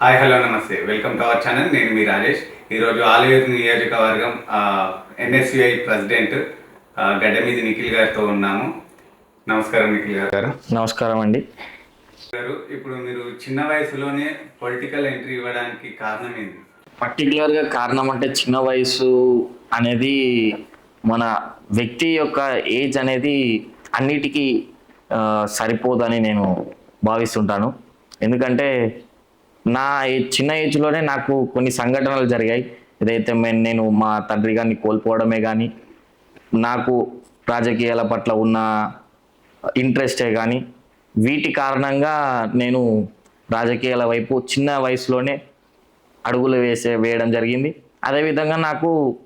Hi hello నమస్తే. Welcome to our channel. నేను మీ రాజేష్. ఈరోజు ఆలయూరు నియోజకవర్గం ఎన్ఎస్యుఐ ప్రెసిడెంట్ ఆ, గడ్డమీది నిఖిల్ గారితో ఉన్నాము. నమస్కారం నిఖిల్ గారు. నమస్కారం. అండి. గారు ఇప్పుడు మీరు చిన్న వయసులోనే పొలిటికల్ ఎంట్రీ ఇవ్వడానికి కారణం ఏంటి? పర్టికులర్గా కారణం అంటే చిన్న వయసు అనేది మన వ్యక్తి యొక్క ఏజ్ అనేది అన్నిటికీ సరిపోదని నేను భావిస్తుంటాను. ఎందుకంటే నా చిన్న ఏజ్లోనే నాకు కొన్ని సంఘటనలు జరిగాయి. ఏదైతే మే- నేను మా తండ్రి గారిని కోల్పోవడమే కానీ నాకు రాజకీయాల పట్ల ఉన్న ఇంట్రెస్టే కానీ వీటి కారణంగా నేను రాజకీయాల వైపు చిన్న వయసులోనే అడుగులు వేసే వేయడం జరిగింది. అదేవిధంగా నాకు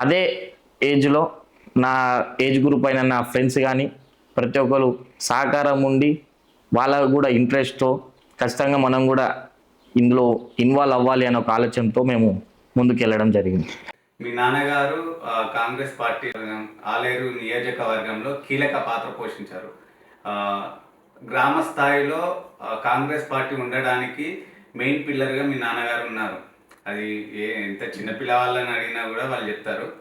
అదే ఏజ్లో నా ఏజ్ గ్రూప్ అయిన నా ఫ్రెండ్స్ కానీ ప్రతి ఒక్కరు సహకారం ఉండి వాళ్ళకు కూడా ఇంట్రెస్ట్తో ఖచ్చితంగా మనం కూడా ఇందులో ఇన్వాల్వ్ అవ్వాలి అనే ఒక ఆలోచనతో మేము ముందుకు వెళ్ళడం జరిగింది. మీ నాన్నగారు కాంగ్రెస్ పార్టీ ఆలేరు నియోజకవర్గంలో కీలక పాత్ర పోషించారు. ఆ, గ్రామ స్థాయిలో కాంగ్రెస్ పార్టీ ఉండడానికి మెయిన్ పిల్లర్గా మీ నాన్నగారు ఉన్నారు. అది ఏ ఎంత చిన్న పిల్లవాళ్ళని అడిగినా కూడా వాళ్ళు చెప్తారు.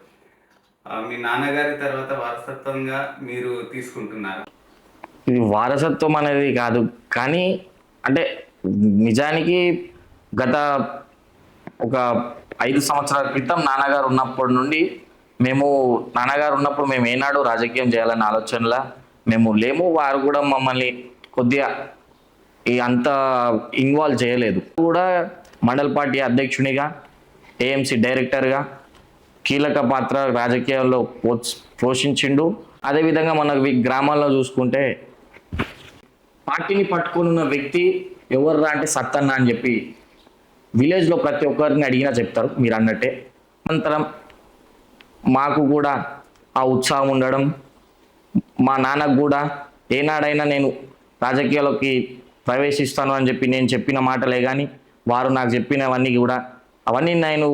మీ నాన్నగారి తర్వాత వారసత్వంగా మీరు తీసుకుంటున్నారు. ఇది వారసత్వం అనేది కాదు. కానీ అంటే నిజానికి గత ఒక ఐదు సంవత్సరాల క్రితం నాన్నగారు ఉన్నప్పటి నుండి మేము నాన్నగారు ఉన్నప్పుడు మేము ఏనాడు రాజకీయం చేయాలన్న ఆలోచనలా మేము లేము వారు కూడా మమ్మల్ని కొద్దిగా ఈ అంత ఇన్వాల్వ్ చేయలేదు. కూడా మండల పార్టీ అధ్యక్షునిగా ఏఎంసీ డైరెక్టర్గా కీలక పాత్ర రాజకీయాల్లో పోషించిండు. అదేవిధంగా మన గ్రామాల్లో చూసుకుంటే పార్టీని పట్టుకొని ఉన్న వ్యక్తి ఎవర్రా అంటే సత్తన్న అని చెప్పి విలేజ్లో ప్రతి ఒక్కరిని అడిగినా చెప్తారు మీరు అన్నట్టే అనంతరం మాకు కూడా ఆ ఉత్సాహం ఉండడం మా నాన్నకు కూడా ఏనాడైనా నేను రాజకీయాల్లోకి ప్రవేశిస్తాను అని చెప్పి నేను చెప్పిన మాటలే కానీ వారు నాకు చెప్పినవన్నీ కూడా అవన్నీ నేను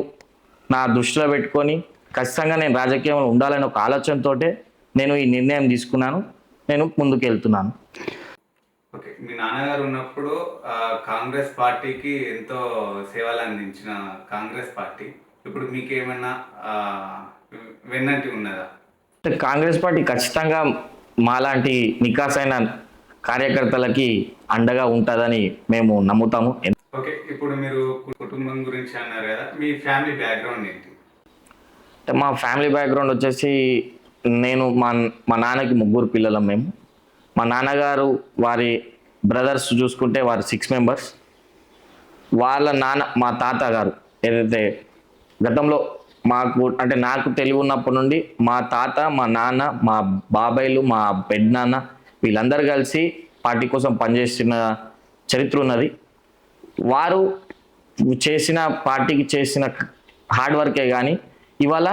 నా దృష్టిలో పెట్టుకొని ఖచ్చితంగా నేను రాజకీయంలో ఉండాలని ఒక ఆలోచనతోటే నేను ఈ నిర్ణయం తీసుకున్నాను. నేను ముందుకు వెళ్తున్నాను ఓకే. మీ నాన్నగారు ఉన్నప్పుడు కాంగ్రెస్ పార్టీకి ఎంతో సేవలు అందించిన కాంగ్రెస్ పార్టీ ఇప్పుడు మీకు ఏమైనా వెన్నంటి ఉన్నదా? కాంగ్రెస్ పార్టీ ఖచ్చితంగా మాలాంటి నికాసైన కార్యకర్తలకి అండగా ఉంటుందని మేము నమ్ముతాము. ఓకే. ఇప్పుడు మీరు కుటుంబం గురించి అన్నారు కదా మీ ఫ్యామిలీ బ్యాక్గ్రౌండ్ ఏంటి? అంటే మా ఫ్యామిలీ బ్యాక్గ్రౌండ్ వచ్చేసి నేను మా మా నాన్నకి ముగ్గురు పిల్లలం మేము. మా నాన్నగారు వారి బ్రదర్స్ చూసుకుంటే వారు సిక్స్ మెంబర్స్ వాళ్ళ నాన్న మా తాత గారు ఏదైతే గతంలో మాకు అంటే నాకు తెలివి ఉన్నప్పటి నుండి మా తాత మా నాన్న మా బాబాయ్లు మా పెద్దనాన్న వీళ్ళందరూ కలిసి పార్టీ కోసం పనిచేసిన చరిత్ర ఉన్నది. వారు చేసిన పార్టీకి చేసిన హార్డ్ వర్కే కానీ ఇవాళ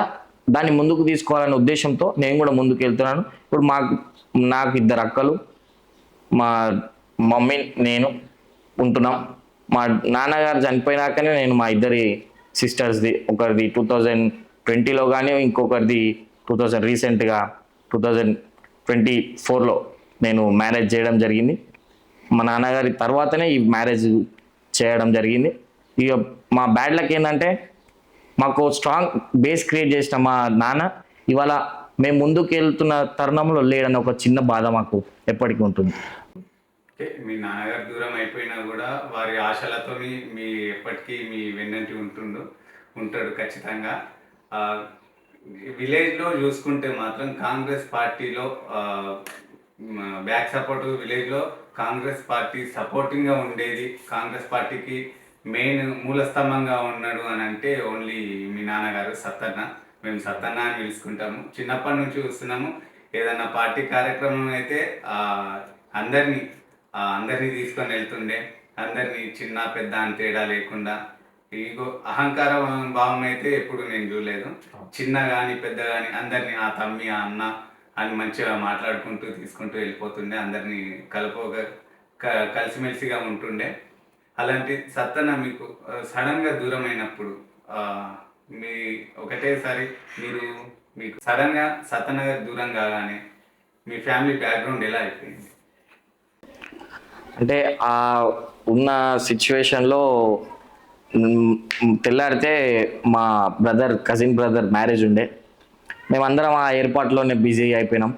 దాన్ని ముందుకు తీసుకోవాలనే ఉద్దేశంతో నేను కూడా ముందుకు వెళ్తున్నాను. ఇప్పుడు మాకు నాకు ఇద్దరు అక్కలు మా మమ్మీ నేను ఉంటున్నాం. మా నాన్నగారు చనిపోయినాకనే నేను మా ఇద్దరి సిస్టర్స్ది ఒకరిది టూ థౌజండ్ ట్వంటీలో కానీ ఇంకొకరిది టూ థౌజండ్ రీసెంట్గా టూ థౌజండ్ ట్వంటీ ఫోర్లో నేను మ్యారేజ్ చేయడం జరిగింది. మా నాన్నగారి తర్వాతనే ఈ మ్యారేజ్ చేయడం జరిగింది. ఇక మా బ్యాడ్ లక్ ఏంటంటే మాకు స్ట్రాంగ్ బేస్ క్రియేట్ చేసిన మా నాన్న ఇవాళ మేము ముందుకు వెళ్తున్న తరుణంలో లేడని ఒక చిన్న బాధ మాకు ఎప్పటికీ ఉంటుంది. మీ నాన్నగారు దూరం అయిపోయినా కూడా వారి ఆశలతోని మీ ఎప్పటికీ మీ వెన్నంటి ఉంటుండు ఉంటాడు ఖచ్చితంగా. విలేజ్లో చూసుకుంటే మాత్రం కాంగ్రెస్ పార్టీలో బ్యాక్ సపోర్ట్ విలేజ్లో కాంగ్రెస్ పార్టీ సపోర్టింగ్గా ఉండేది. కాంగ్రెస్ పార్టీకి మెయిన్ మూలస్తంభంగా ఉన్నాడు అని అంటే ఓన్లీ మీ నాన్నగారు సత్తన్న. మేము సత్తన్న అని పిలుచుకుంటాము. చిన్నప్పటి నుంచి చూస్తున్నాము. ఏదన్నా పార్టీ కార్యక్రమం అయితే అందరినీ అందరినీ తీసుకొని వెళ్తుండే. అందరినీ చిన్న పెద్ద అని తేడా లేకుండా. ఇగో అహంకార భావం అయితే ఎప్పుడు నేను చూడలేదు. చిన్న కానీ పెద్ద కానీ అందరినీ ఆ తమ్మి ఆ అన్న అని మంచిగా మాట్లాడుకుంటూ తీసుకుంటూ వెళ్ళిపోతుండే. అందరినీ కలుపుగా క- కలిసిమెలిసిగా ఉంటుండే. అలాంటి సత్తన మీకు సడన్గా దూరం అయినప్పుడు మీ ఒకటేసారి మీరు మీకు సడన్గా సత్తన గారు దూరం కాగానే మీ ఫ్యామిలీ బ్యాక్గ్రౌండ్ ఎలా అయిపోయింది? అంటే ఆ ఉన్న సిచ్యువేషన్లో తెల్లారితే మా బ్రదర్ కజిన్ బ్రదర్ మ్యారేజ్ ఉండే. మేమందరం ఆ ఏర్పాట్లోనే బిజీ అయిపోయినాం.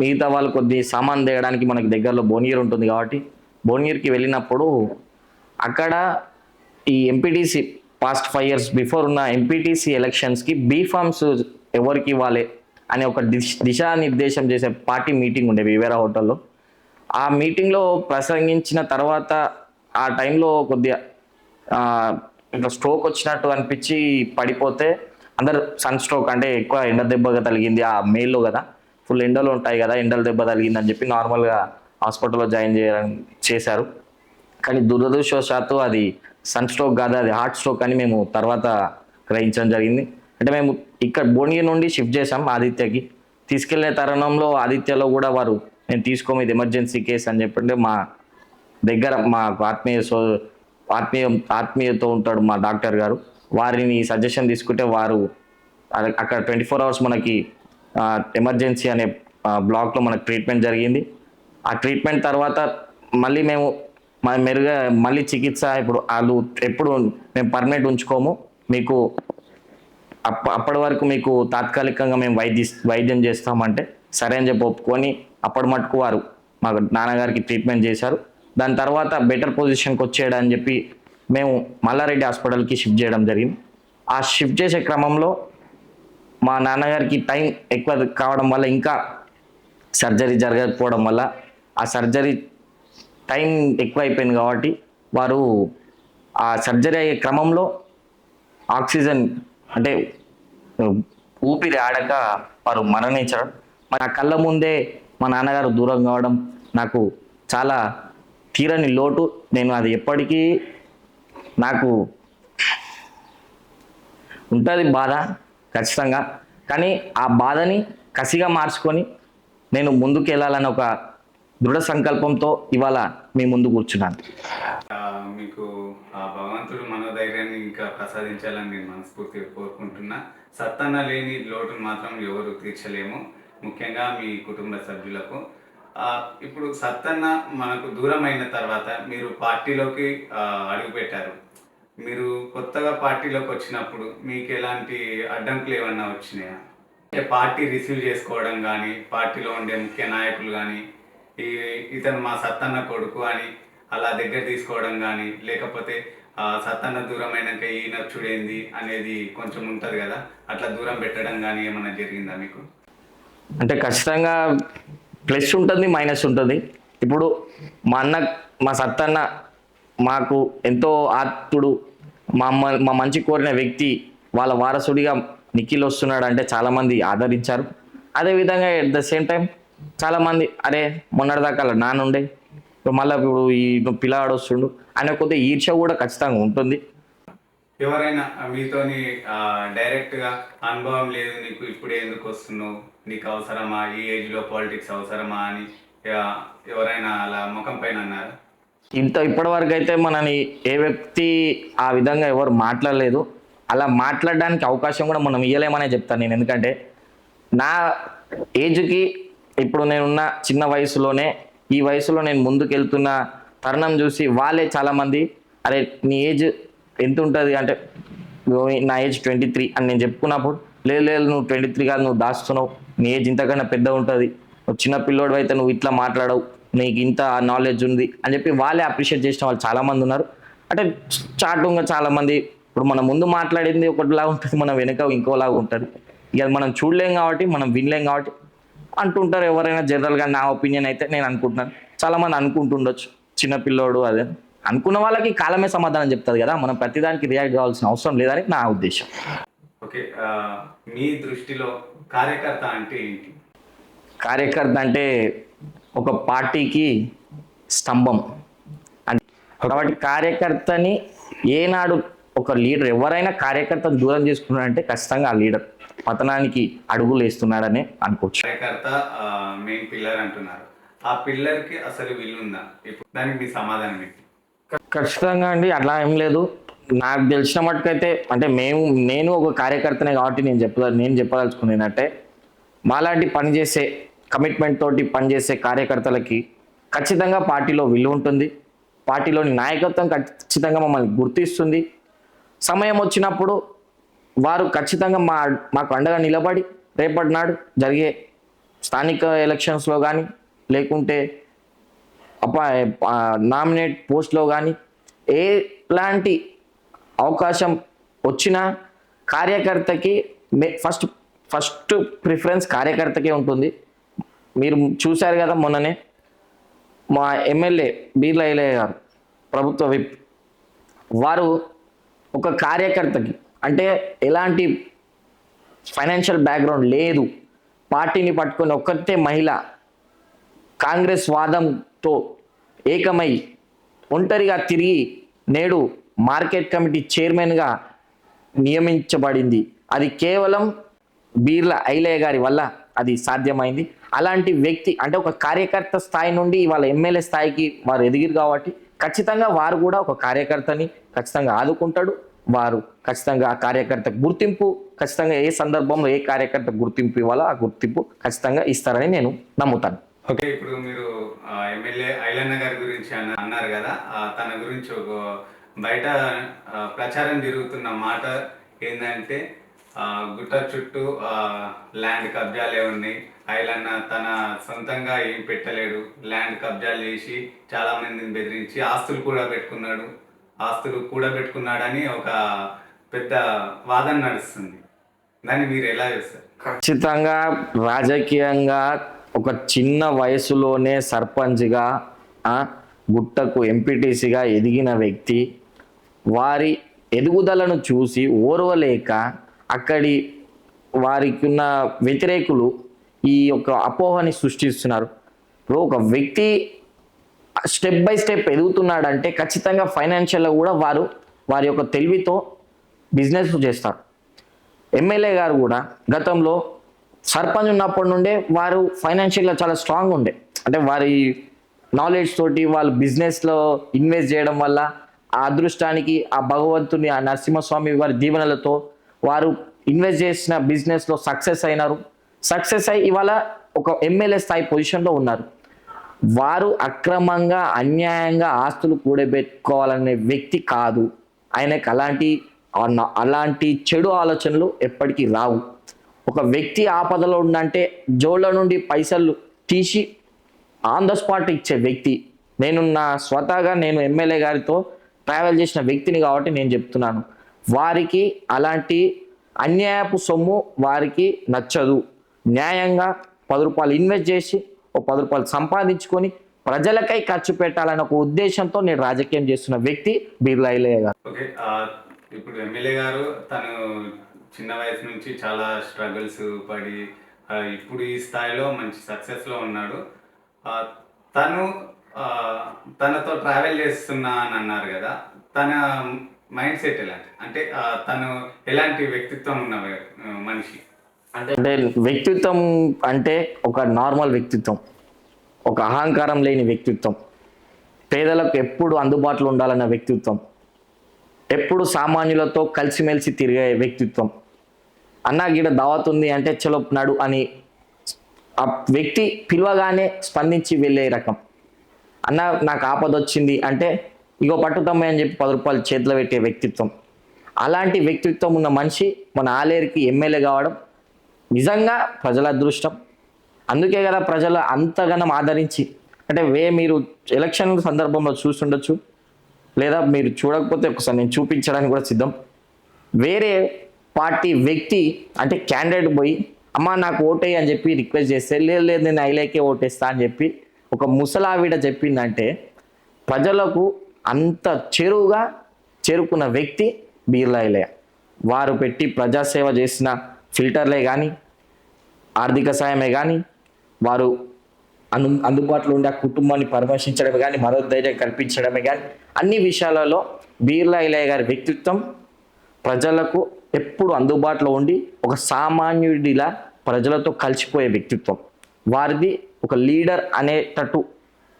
మిగతా వాళ్ళు కొద్ది సామాన్ తేయడానికి మనకి దగ్గరలో బోనియర్ ఉంటుంది కాబట్టి భువనగిరికి వెళ్ళినప్పుడు అక్కడ ఈ MPTC past five years before ఉన్న ఎంపీటీసీ ఎలక్షన్స్కి బీ ఫార్మ్స్ ఎవరికి ఇవ్వాలి అనే ఒక దిశ దిశానిర్దేశం చేసే పార్టీ మీటింగ్ ఉండే వివేరా హోటల్లో ఆ మీటింగ్లో ప్రసంగించిన తర్వాత ఆ టైంలో కొద్దిగా ఇంకా స్ట్రోక్ వచ్చినట్టు అనిపించి పడిపోతే అందరు సన్ స్ట్రోక్ అంటే ఎక్కువ ఎండ దెబ్బగా తగిలింది ఆ మేల్లో కదా. ఫుల్ ఎండలు ఉంటాయి కదా ఎండల దెబ్బ తగిలిందని అని చెప్పి నార్మల్గా హాస్పిటల్లో జాయిన్ చేయడం చేశారు. కానీ దురదృష్టవశాత్తు అది సన్ స్ట్రోక్ కాదు అది హార్ట్ స్ట్రోక్ అని మేము తర్వాత గ్రహించడం జరిగింది. అంటే మేము ఇక్కడ భువనగిరి నుండి షిఫ్ట్ చేసాం ఆదిత్యకి. తీసుకెళ్ళే తరుణంలో ఆదిత్యలో కూడా వారు నేను తీసుకోము ఇది ఎమర్జెన్సీ కేసు అని చెప్పంటే మా దగ్గర మా ఆత్మీయ సో ఆత్మీయ ఆత్మీయతో ఉంటాడు మా డాక్టర్ గారు. వారిని సజెషన్ తీసుకుంటే వారు అక్కడ- అక్కడ ట్వంటీ ఫోర్ అవర్స్ మనకి ఎమర్జెన్సీ అనే బ్లాక్లో మనకు ట్రీట్మెంట్ జరిగింది. ఆ ట్రీట్మెంట్ తర్వాత మళ్ళీ మేము మెరుగా మళ్ళీ చికిత్స ఇప్పుడు వాళ్ళు ఎప్పుడు మేము పర్మనెంట్ ఉంచుకోము. మీకు అప్ప అప్పటి వరకు మీకు తాత్కాలికంగా మేము వైద్య వైద్యం చేస్తామంటే సరే అని చెప్పి ఒప్పుకొని అప్పటి మటుకు వారు మాకు నాన్నగారికి ట్రీట్మెంట్ చేశారు. దాని తర్వాత బెటర్ పొజిషన్కి వచ్చేయడం అని చెప్పి మేము మల్లారెడ్డి హాస్పిటల్కి షిఫ్ట్ చేయడం జరిగింది. ఆ షిఫ్ట్ చేసే క్రమంలో మా నాన్నగారికి టైం ఎక్కువ కావడం వల్ల ఇంకా సర్జరీ జరగకపోవడం వల్ల ఆ సర్జరీ టైం ఎక్కువ అయిపోయింది కాబట్టి వారు ఆ సర్జరీ అయ్యే క్రమంలో ఆక్సిజన్ అంటే ఊపిరి ఆడక వారు మరణించడం. ఆ కళ్ళ ముందే మా నాన్నగారు దూరం కావడం నాకు చాలా తీరని లోటు. నేను అది ఎప్పటికీ నాకు ఉంటుంది బాధ ఖచ్చితంగా. కానీ ఆ బాధని కసిగా మార్చుకొని నేను ముందుకు వెళ్ళాలని ఒక దృఢ సంకల్పంతో ఇవాళ మీ ముందు కూర్చున్నాను. మీకు ఆ భగవంతుడు మనోధైర్యాన్ని ఇంకా ప్రసాదించాలని నేను మనస్ఫూర్తిగా కోరుకుంటున్నా. సత్తన్న లేని లోటును మాత్రం ఎవరు తీర్చలేము ముఖ్యంగా మీ కుటుంబ సభ్యులకు. ఇప్పుడు సత్తన్న మనకు దూరం అయిన తర్వాత మీరు పార్టీలోకి అడుగుపెట్టారు. మీరు కొత్తగా పార్టీలోకి వచ్చినప్పుడు మీకు ఎలాంటి అడ్డంకులు ఏమన్నా వచ్చినాయా? అంటే పార్టీ రిసీవ్ చేసుకోవడం కానీ పార్టీలో ఉండే ముఖ్య నాయకులు కానీ ఈ ఇతను మా సత్తన్న కొడుకు అని అలా దగ్గర తీసుకోవడం కానీ లేకపోతే సత్తన్న దూరం అయినాక ఈయన చూడేంది అనేది కొంచెం ఉంటుంది కదా అట్లా దూరం పెట్టడం కానీ ఏమన్నా జరిగిందా మీకు? అంటే ఖచ్చితంగా ప్లస్ ఉంటుంది మైనస్ ఉంటుంది. ఇప్పుడు మా అన్న మా సత్తన్న మాకు ఎంతో ఆత్తుడు మా అమ్మ మా మంచి కోరిన వ్యక్తి వాళ్ళ వారసుడిగా నిఖిల్ వస్తున్నాడు అంటే చాలామంది ఆదరించారు. అదేవిధంగా ఎట్ ద సేమ్ టైం చాలామంది అరే మొన్నటిదాకా అలా నాన్నుండే ఇప్పుడు మళ్ళీ ఇప్పుడు ఈ పిల్లాడు వస్తుండు. అనే కొద్దిగా ఈర్ష్య కూడా ఖచ్చితంగా ఉంటుంది. ఎవరైనా మీతోని డైరెక్ట్గా అనుభవం లేదు నీకు ఇప్పుడే ఎందుకు వస్తున్నావు? నీకు అవసరమా? ఈ ఏజ్లో పాలిటిక్స్ అవసరమా అని ఎవరైనా అలా ముఖం పైన అన్నారా? ఇంత ఇప్పటివరకు అయితే మనని ఏ వ్యక్తి ఆ విధంగా ఎవరు మాట్లాడలేదు. అలా మాట్లాడడానికి అవకాశం కూడా మనం ఇవ్వలేమనే చెప్తాను నేను. ఎందుకంటే నా ఏజ్కి ఇప్పుడు నేనున్న చిన్న వయసులోనే ఈ వయసులో నేను ముందుకు వెళ్తున్న తరుణం చూసి వాళ్ళే చాలామంది అరే నీ ఏజ్ ఎంత ఉంటుంది అంటే "ఓ, నా ఏజ్ ట్వంటీ త్రీ అని నేను చెప్పుకున్నప్పుడు లేదు లేదు నువ్వు ట్వంటీ త్రీ కాదు నువ్వు దాస్తున్నావు. నీ ఏజ్ ఇంతకన్నా పెద్ద ఉంటుంది నువ్వు చిన్న పిల్లోడు అయితే నువ్వు ఇట్లా మాట్లాడవు. నీకు ఇంత నాలెడ్జ్ ఉంది అని చెప్పి వాళ్ళే అప్రిషియేట్ చేసిన వాళ్ళు చాలామంది ఉన్నారు. అంటే చాటుగా చాలామంది ఇప్పుడు మనం ముందు మాట్లాడింది ఒకటిలా ఉంటుంది మనం వెనక ఇంకోలాగా ఉంటుంది. ఇక మనం చూడలేం కాబట్టి మనం వినలేం కాబట్టి అంటుంటారు ఎవరైనా జనరల్గా నా ఒపీనియన్ అయితే నేను అనుకుంటున్నాను. చాలామంది అనుకుంటుండొచ్చు. చిన్న పిల్లోడు అదే. అనుకున్న వాళ్ళకి కాలమే సమాధానం చెప్తుంది కదా. మనం ప్రతిదానికి రియాక్ట్ కావాల్సిన అవసరం లేదని నా ఉద్దేశం. ఓకే మీ దృష్టిలో కార్యకర్త అంటే ఏంటి? కార్యకర్త అంటే ఒక పార్టీకి స్తంభం. అంటే కాబట్టి కార్యకర్తని ఏనాడు ఒక లీడర్ ఎవరైనా కార్యకర్తను దూరం చేసుకున్నాడంటే ఖచ్చితంగా ఆ లీడర్. పతనానికి అడుగులు వేస్తున్నాడని అనుకోవచ్చు. కార్యకర్త మెయిన్ పిల్లర్ అంటున్నారు. ఆ పిల్లర్కి అసలు విలుందా? ఇప్పుడు దానికి మీ సమాధానం ఖచ్చితంగా అండి అట్లా ఏం లేదు. నాకు తెలిసిన మట్టుకైతే అంటే మేము నేను ఒక కార్యకర్తనే కాబట్టి నేను చెప్ప నేను చెప్పదలుచుకున్నది ఏంటంటే మాలాంటి పనిచేసే కమిట్మెంట్ తోటి పనిచేసే కార్యకర్తలకి ఖచ్చితంగా పార్టీలో విలువ ఉంటుంది. పార్టీలోని నాయకత్వం ఖచ్చితంగా మమ్మల్ని గుర్తిస్తుంది. సమయం వచ్చినప్పుడు వారు ఖచ్చితంగా మా మాకు అండగా నిలబడి రేపటి నాడు జరిగే స్థానిక ఎలక్షన్స్లో కానీ లేకుంటే అపా నామినేట్ పోస్ట్లో కానీ ఎలాంటి అవకాశం వచ్చినా కార్యకర్తకి ఫస్ట్ ఫస్ట్ ప్రిఫరెన్స్ కార్యకర్తకే ఉంటుంది. మీరు చూశారు కదా మొన్ననే మా ఎమ్మెల్యే బీర్ల గారు ప్రభుత్వ విప్ వారు ఒక కార్యకర్తకి అంటే ఎలాంటి ఫైనాన్షియల్ బ్యాక్గ్రౌండ్ లేదు. పార్టీని పట్టుకుని ఒక్కతే మహిళ. కాంగ్రెస్ వాదంతో ఏకమై ఒంటరిగా తిరిగి నేడు మార్కెట్ కమిటీ చైర్మన్గా నియమించబడింది. అది కేవలం బీర్ల ఐలయ్య గారి వల్ల అది సాధ్యమైంది. అలాంటి వ్యక్తి అంటే ఒక కార్యకర్త స్థాయి నుండి వాళ్ళ ఎమ్మెల్యే స్థాయికి వారు ఎదిగిరు కాబట్టి ఖచ్చితంగా వారు కూడా ఒక కార్యకర్తని ఖచ్చితంగా ఆదుకుంటాడు. వారు ఖచ్చితంగా ఆ కార్యకర్త గుర్తింపు ఖచ్చితంగా ఏ సందర్భంలో ఏ కార్యకర్త గుర్తింపు ఇవ్వాలో ఆ గుర్తింపు ఖచ్చితంగా ఇస్తారని నేను నమ్ముతాను. ఓకే ఇప్పుడు మీరు ఎమ్మెల్యే ఐలన్న గారి గురించి అన్నారు కదా తన గురించి ఒక బయట ప్రచారం జరుగుతున్న మాట ఏంటంటే గుట్ట చుట్టూ ల్యాండ్ కబ్జాలే ఉన్నాయి. ఐలన్న తన సొంతంగా ఏం పెట్టలేడు. ల్యాండ్ కబ్జాలు చేసి చాలా మందిని బెదిరించి ఆస్తులు కూడా పెట్టుకున్నాడు. ఆస్తులు కూడబెట్టుకున్నాడని ఒక పెద్ద వాదన నడుస్తుంది. దాన్ని మీరు ఎలా చేస్తారు? ఖచ్చితంగా రాజకీయంగా ఒక చిన్న వయసులోనే సర్పంచ్గా గుట్టకు ఎంపీటీసీగా ఎదిగిన వ్యక్తి వారి ఎదుగుదలను చూసి ఓర్వలేక అక్కడి వారికి ఉన్న వ్యతిరేకులు ఈ యొక్క అపోహని సృష్టిస్తున్నారు. ఇప్పుడు ఒక వ్యక్తి స్టెప్ బై స్టెప్ ఎదుగుతున్నాడంటే ఖచ్చితంగా ఫైనాన్షియల్గా కూడా వారు వారి యొక్క తెలివితో బిజినెస్ చేస్తారు. ఎమ్మెల్యే గారు కూడా గతంలో సర్పంచ్ ఉన్నప్పటి నుండే వారు ఫైనాన్షియల్గా చాలా స్ట్రాంగ్ ఉండే. అంటే వారి నాలెడ్జ్ తోటి వాళ్ళు బిజినెస్లో ఇన్వెస్ట్ చేయడం వల్ల ఆ అదృష్టానికి ఆ భగవంతుని ఆ నరసింహస్వామి వారి దీవెనలతో వారు ఇన్వెస్ట్ చేసిన బిజినెస్లో సక్సెస్ అయినారు. సక్సెస్ అయి ఇవాళ ఒక ఎమ్మెల్యే స్థాయి పొజిషన్లో ఉన్నారు. వారు అక్రమంగా అన్యాయంగా ఆస్తులు కూడబెట్టుకోవాలనే వ్యక్తి కాదు. ఆయనకు అలాంటి అలాంటి చెడు ఆలోచనలు ఎప్పటికీ రావు. ఒక వ్యక్తి ఆపదలో ఉందంటే జోళ్ళ నుండి పైసలు తీసి ఆన్ ద స్పాట్ ఇచ్చే వ్యక్తి. నేను నా స్వతహాగా నేను ఎమ్మెల్యే గారితో ట్రావెల్ చేసిన వ్యక్తిని కాబట్టి నేను చెప్తున్నాను. వారికి అలాంటి అన్యాయపు సొమ్ము వారికి నచ్చదు. న్యాయంగా పది రూపాయలు ఇన్వెస్ట్ చేసి ఒక పది రూపాయలు సంపాదించుకొని ప్రజలకై ఖర్చు పెట్టాలనే ఒక ఉద్దేశంతో నేను రాజకీయం చేస్తున్న వ్యక్తి బిర్లా ఇలయ్య గారు. ఓకే ఇప్పుడు ఎమ్మెల్యే గారు తను చిన్న వయసు నుంచి చాలా స్ట్రగుల్స్ పడి ఇప్పుడు ఈ స్థాయిలో మంచి సక్సెస్లో ఉన్నాడు. తను తనతో ట్రావెల్ చేస్తున్నా అని అన్నారు కదా తన మైండ్ సెట్ ఎలాంటి? అంటే తను ఎలాంటి వ్యక్తిత్వం ఉన్న మనిషి? అంటే వ్యక్తిత్వం అంటే ఒక నార్మల్ వ్యక్తిత్వం. ఒక అహంకారం లేని వ్యక్తిత్వం. పేదలకు ఎప్పుడు అందుబాటులో ఉండాలన్న వ్యక్తిత్వం. ఎప్పుడు సామాన్యులతో కలిసిమెలిసి తిరిగే వ్యక్తిత్వం. అన్నా గీడ దావత్ ఉంది అంటే చలో నడు అని ఆ వ్యక్తి పిలవగానే స్పందించి వెళ్ళే రకం. అన్న నాకు ఆపద వచ్చింది అంటే ఇగో పట్టుతమ్మ అని చెప్పి పది రూపాయలు చేతిలో పెట్టే వ్యక్తిత్వం. అలాంటి వ్యక్తిత్వం ఉన్న మనిషి మన ఆలేరుకి ఎమ్మెల్యే కావడం నిజంగా ప్రజల అదృష్టం. అందుకే కదా ప్రజలు అంతగానం ఆదరించి అంటే వే మీరు ఎలక్షన్ సందర్భంలో చూస్తుండొచ్చు లేదా మీరు చూడకపోతే ఒకసారి నేను చూపించడానికి కూడా సిద్ధం. వేరే పార్టీ వ్యక్తి అంటే క్యాండిడేట్ పోయి అమ్మా నాకు ఓటేయి అని చెప్పి రిక్వెస్ట్ చేస్తే లేదు లేదు నేను ఐలేకే ఓటేస్తా అని చెప్పి ఒక ముసలావిడ చెప్పిందంటే ప్రజలకు అంత చెరువుగా చేరుకున్న వ్యక్తి బీర్లా ఐలయ్య వారు పెట్టి ప్రజాసేవ చేసిన ఫిల్టర్లే కానీ ఆర్థిక సాయమే కానీ వారు అందు అందుబాటులో ఉండే ఆ కుటుంబాన్ని పరామర్శించడమే కానీ మనోధైర్యం కల్పించడమే కానీ అన్ని విషయాలలో బీర్లా ఇలయ్య గారి వ్యక్తిత్వం ప్రజలకు ఎప్పుడు అందుబాటులో ఉండి ఒక సామాన్యుడిలా ప్రజలతో కలిసిపోయే వ్యక్తిత్వం. వారిది ఒక లీడర్ అనేటట్టు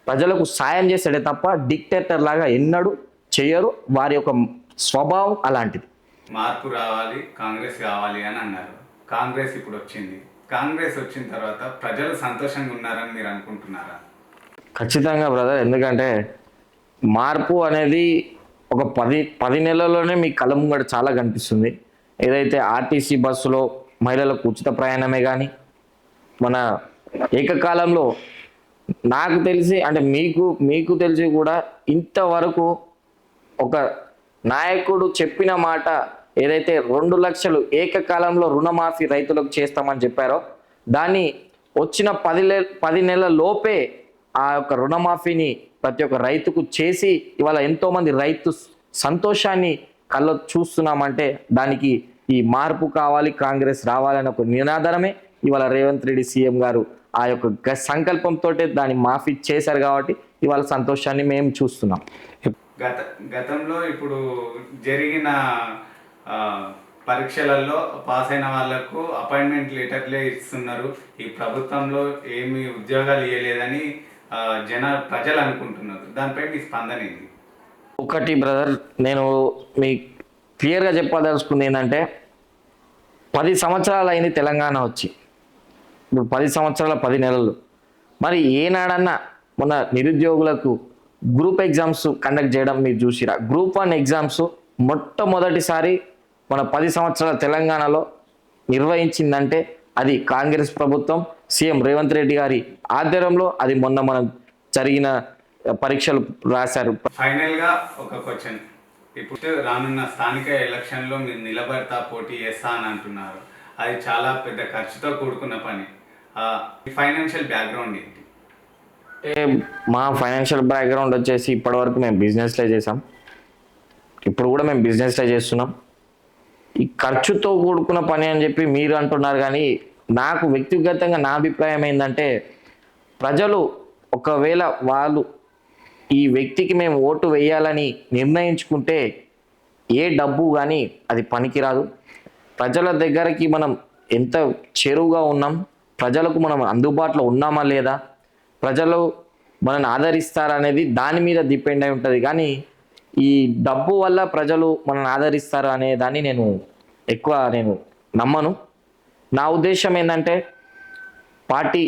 ప్రజలకు సాయం చేసాడే తప్ప డిక్టేటర్ లాగా ఎన్నడూ చేయరు వారి యొక్క స్వభావం అలాంటిది. మార్పు రావాలి కాంగ్రెస్ కావాలి అని అన్నారు. కాంగ్రెస్ ఇప్పుడు వచ్చింది. కాంగ్రెస్ వచ్చిన తర్వాత ప్రజలు సంతోషంగా ఉన్నారని మీరు అనుకుంటున్నారా? ఖచ్చితంగా బ్రదర్ ఎందుకంటే మార్పు అనేది ఒక పది పది నెలల్లోనే మీ కళ్ళ ముంగట చాలా కనిపిస్తుంది. ఏదైతే ఆర్టీసీ బస్సులో మహిళలకు ఉచిత ప్రయాణమే కానీ మన ఏకకాలంలో నాకు తెలిసి అంటే మీకు మీకు తెలిసి కూడా ఇంతవరకు ఒక నాయకుడు చెప్పిన మాట ఏదైతే రెండు లక్షలు ఏకకాలంలో రుణమాఫీ రైతులకు చేస్తామని చెప్పారో దాన్ని వచ్చిన పది పది నెలల లోపే ఆ యొక్క రుణమాఫీని ప్రతి ఒక్క రైతుకు చేసి ఇవాళ ఎంతోమంది రైతు సంతోషాన్ని కళ్ళ చూస్తున్నామంటే దానికి ఈ మార్పు కావాలి కాంగ్రెస్ రావాలని ఒక నినాదనమే ఇవాళ రేవంత్ రెడ్డి సీఎం గారు ఆ యొక్క గ- సంకల్పంతో దాన్ని మాఫీ చేశారు కాబట్టి ఇవాళ సంతోషాన్ని మేము చూస్తున్నాం. గత గతంలో ఇప్పుడు జరిగిన పరీక్షలలో పాస్ అయిన వాళ్ళకు అపాయింట్మెంట్ లెటర్లే ఇస్తున్నారు. ఈ ప్రభుత్వంలో ఏమి ఉద్యోగాలు ఇవ్వలేదని జన ప్రజలు అనుకుంటున్నారు. దానిపై మీ స్పందన ఏంటి? ఒకటి బ్రదర్ నేను మీ క్లియర్గా చెప్పదలుచుకుంది ఏంటంటే పది సంవత్సరాలు అయింది తెలంగాణ వచ్చి. ఇప్పుడు పది సంవత్సరాల పది నెలలు. మరి ఏనాడన్నా మన నిరుద్యోగులకు గ్రూప్ ఎగ్జామ్స్ కండక్ట్ చేయడం మీరు చూసిరా? గ్రూప్ వన్ ఎగ్జామ్స్ మొట్టమొదటిసారి మన పది సంవత్సరాల తెలంగాణలో నిర్వహించిందంటే అది కాంగ్రెస్ ప్రభుత్వం సీఎం రేవంత్ రెడ్డి గారి ఆధ్వర్యంలో అది మొన్న మనం జరిగిన పరీక్షలు రాశారు. ఫైనల్గా ఒక క్వశ్చన్. ఇప్పుడు రానున్న స్థానిక ఎలక్షన్లో మీరు నిలబడతా పోటీ చేస్తా అని అంటున్నారు. అది చాలా పెద్ద ఖర్చుతో కూడుకున్న పని. ఫైనాన్షియల్ బ్యాక్గ్రౌండ్ ఏంటి? మా ఫైనాన్షియల్ బ్యాక్గ్రౌండ్ వచ్చేసి ఇప్పటివరకు మేము బిజినెస్లే చేసాం ఇప్పుడు కూడా మేము బిజినెస్లే చేస్తున్నాం. ఈ ఖర్చుతో కూడుకున్న పని అని చెప్పి మీరు అంటున్నారు కానీ నాకు వ్యక్తిగతంగా నా అభిప్రాయం ఏంటంటే ప్రజలు ఒకవేళ వాళ్ళు ఈ వ్యక్తికి మేము ఓటు వేయాలని నిర్ణయించుకుంటే ఏ డబ్బు కానీ అది పనికిరాదు. ప్రజల దగ్గరికి మనం ఎంత చేరువుగా ఉన్నాం ప్రజలకు మనం అందుబాటులో ఉన్నామా లేదా ప్రజలు మనల్ని ఆదరిస్తారనేది దాని మీద డిపెండ్ అయి ఉంటుంది. కానీ ఈ డబ్బు వల్ల ప్రజలు మనల్ని ఆదరిస్తారు అనే దాన్ని నేను ఎక్కువ నేను నమ్మను. నా ఉద్దేశం ఏంటంటే పార్టీ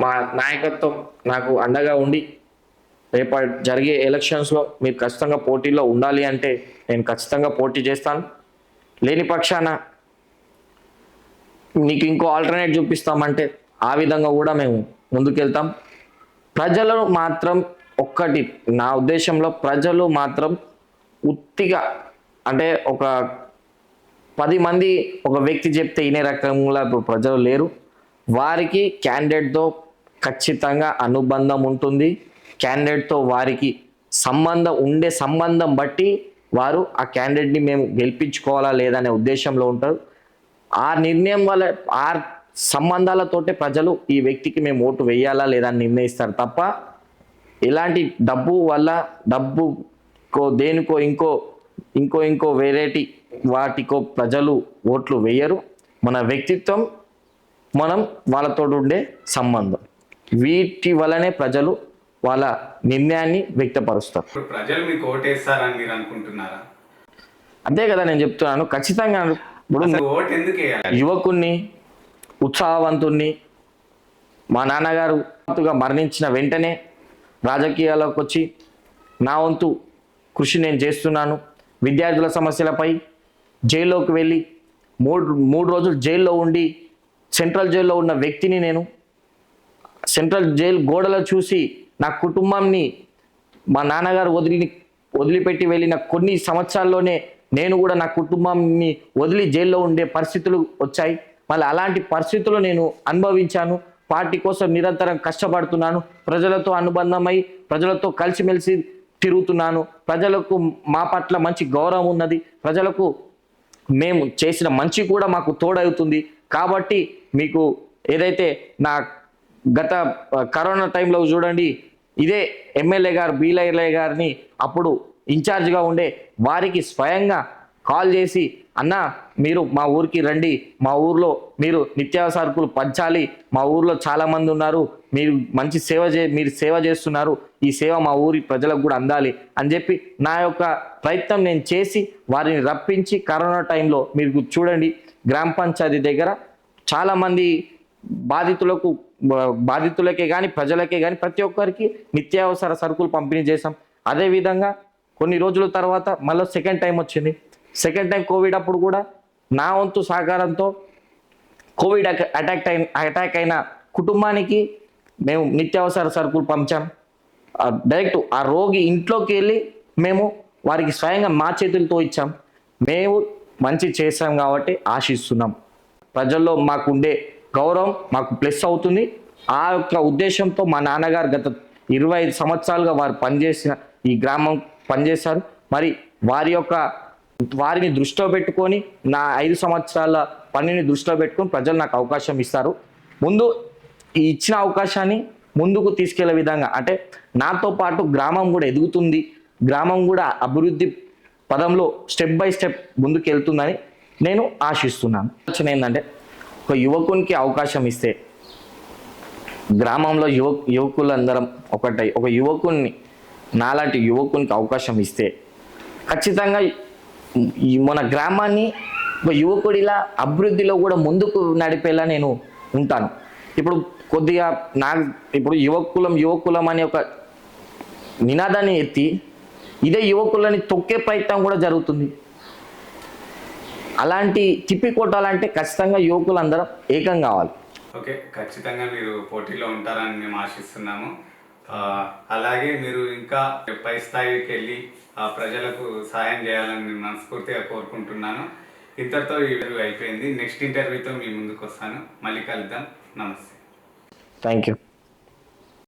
మా నాయకత్వం నాకు అండగా ఉండి రేపటి జరిగే ఎలక్షన్స్లో మీరు ఖచ్చితంగా పోటీలో ఉండాలి అంటే నేను ఖచ్చితంగా పోటీ చేస్తాను. లేని పక్షాన నీకు ఇంకో ఆల్టర్నేట్ చూపిస్తామంటే ఆ విధంగా కూడా మేము ముందుకెళ్తాం. ప్రజలను మాత్రం ఒక్కటి. నా ఉద్దేశంలో ప్రజలు మాత్రం ఉత్తిగా అంటే ఒక పది మంది ఒక వ్యక్తి చెప్తే ఇనే రకంగా ఇప్పుడు ప్రజలు లేరు. వారికి క్యాండిడేట్తో ఖచ్చితంగా అనుబంధం ఉంటుంది. క్యాండిడేట్తో వారికి సంబంధం ఉండే సంబంధం బట్టి వారు ఆ క్యాండిడేట్ని మేము గెలిపించుకోవాలా లేదా అనే ఉద్దేశంలో ఉంటారు. ఆ నిర్ణయం వల్ల ఆ సంబంధాలతోటే ప్రజలు ఈ వ్యక్తికి మేము ఓటు వేయాలా లేదా అని నిర్ణయిస్తారు తప్ప ఇలాంటి డబ్బు వల్ల డబ్బుకో దేనికో ఇంకో ఇంకో ఇంకో వేరేటి వాటికో ప్రజలు ఓట్లు వేయరు. మన వ్యక్తిత్వం మనం వాళ్ళతో ఉండే సంబంధం. వీటి వల్లనే ప్రజలు వాళ్ళ నిర్ణయాన్ని వ్యక్తపరుస్తారు. ప్రజలు మీకు ఓటేస్తారని మీరు అనుకుంటున్నారా? అంతే కదా నేను చెప్తున్నాను. ఖచ్చితంగా యువకుణ్ణి ఉత్సాహవంతుణ్ణి మా నాన్నగారు మరణించిన వెంటనే రాజకీయాల్లోకి వచ్చి నా వంతు కృషి నేను చేస్తున్నాను. విద్యార్థుల సమస్యలపై జైల్లోకి వెళ్ళి మూడు మూడు రోజులు జైల్లో ఉండి సెంట్రల్ జైల్లో ఉన్న వ్యక్తిని నేను సెంట్రల్ జైలు గోడలో చూసి నా కుటుంబాన్ని మా నాన్నగారు వదిలి వదిలిపెట్టి వెళ్ళిన కొన్ని సంవత్సరాల్లోనే నేను కూడా నా కుటుంబాన్ని వదిలి జైల్లో ఉండే పరిస్థితులు వచ్చాయి. మళ్ళీ అలాంటి పరిస్థితులు నేను అనుభవించాను. పార్టీ కోసం నిరంతరం కష్టపడుతున్నాను. ప్రజలతో అనుబంధమై ప్రజలతో కలిసిమెలిసి తిరుగుతున్నాను. ప్రజలకు మా పట్ల మంచి గౌరవం ఉన్నది. ప్రజలకు మేము చేసిన మంచి కూడా మాకు తోడవుతుంది. కాబట్టి మీకు ఏదైతే నా గత కరోనా టైంలో చూడండి ఇదే ఎమ్మెల్యే గారు బీలయ్య గారిని అప్పుడు ఇన్ఛార్జ్గా ఉండే వారికి స్వయంగా కాల్ చేసి అన్న మీరు మా ఊరికి రండి. మా ఊర్లో మీరు నిత్యావసరకులు పంచాలి. మా ఊర్లో చాలా మంది ఉన్నారు. మీరు మంచి సేవ చే మీరు సేవ చేస్తున్నారు. ఈ సేవ మా ఊరి ప్రజలకు కూడా అందాలి అని చెప్పి నా యొక్క ప్రయత్నం నేను చేసి వారిని రప్పించి కరోనా టైంలో మీరు చూడండి. గ్రామ పంచాయతీ దగ్గర చాలామంది బాధితులకు బాధితులకే కానీ ప్రజలకే కానీ ప్రతి ఒక్కరికి నిత్యావసర సరుకులు పంపిణీ చేశాం. అదేవిధంగా కొన్ని రోజుల తర్వాత మళ్ళీ సెకండ్ టైం వచ్చింది. సెకండ్ టైం కోవిడ్ అప్పుడు కూడా నా వంతు సహకారంతో కోవిడ్ అట- అటాక్ అయిన అటాక్ అయిన కుటుంబానికి మేము నిత్యావసర సరుకులు పంచాం. డైరెక్ట్ ఆ రోగి ఇంట్లోకి వెళ్ళి మేము వారికి స్వయంగా మా చేతులతో ఇచ్చాం. మేము మంచి చేశాం కాబట్టి ఆశిస్తున్నాం. ప్రజల్లో మాకుండే గౌరవం మాకు ప్లస్ అవుతుంది. ఆ యొక్క ఉద్దేశంతో మా నాన్నగారు గత ఇరవై ఐదు సంవత్సరాలుగా వారు పనిచేసిన ఈ గ్రామం పనిచేశారు. మరి వారి యొక్క వారిని దృష్టిలో పెట్టుకొని నా ఐదు సంవత్సరాల పనిని దృష్టిలో పెట్టుకొని ప్రజలు నాకు అవకాశం ఇస్తారు. ముందు ఈ ఇచ్చిన అవకాశాన్ని ముందుకు తీసుకెళ్ళే విధంగా అంటే నాతో పాటు గ్రామం కూడా ఎదుగుతుంది. గ్రామం కూడా అభివృద్ధి పదంలో స్టెప్ బై స్టెప్ ముందుకు వెళ్తుందని నేను ఆశిస్తున్నాను. ఆలోచన ఏంటంటే ఒక యువకునికి అవకాశం ఇస్తే గ్రామంలో యువ యువకులందరం ఒకటై ఒక యువకుని నాలాంటి యువకునికి అవకాశం ఇస్తే ఖచ్చితంగా ఈ మన గ్రామాన్ని యువకుడిలా అభివృద్ధిలో కూడా ముందుకు నడిపేలా నేను ఉంటాను. ఇప్పుడు కొద్దిగా నా ఇప్పుడు యువకులం యువకులం అనే ఒక నినాదాన్ని ఎత్తి ఇదే యువకులని తొక్కే ప్రయత్నం కూడా జరుగుతుంది. అలాంటి తిప్పి కొట్టాలంటే ఖచ్చితంగా యువకులందరం ఏకం కావాలి. ఓకే ఖచ్చితంగా మీరు పోటీలో ఉంటారని మేము ఆశిస్తున్నాము. అలాగే మీరు ఇంకా పై స్థాయికి వెళ్ళి ఆ ప్రజలకు సాయం చేయాలని మనస్ఫూర్తిగా కోరుకుంటున్నాను. ఇంతటితో ఈ ఇంటర్వ్యూ అయిపోయింది. నెక్స్ట్ ఇంటర్వ్యూతో మీ ముందుకు వస్తాను. మళ్ళీ కలుద్దాం. నమస్తే. Thank you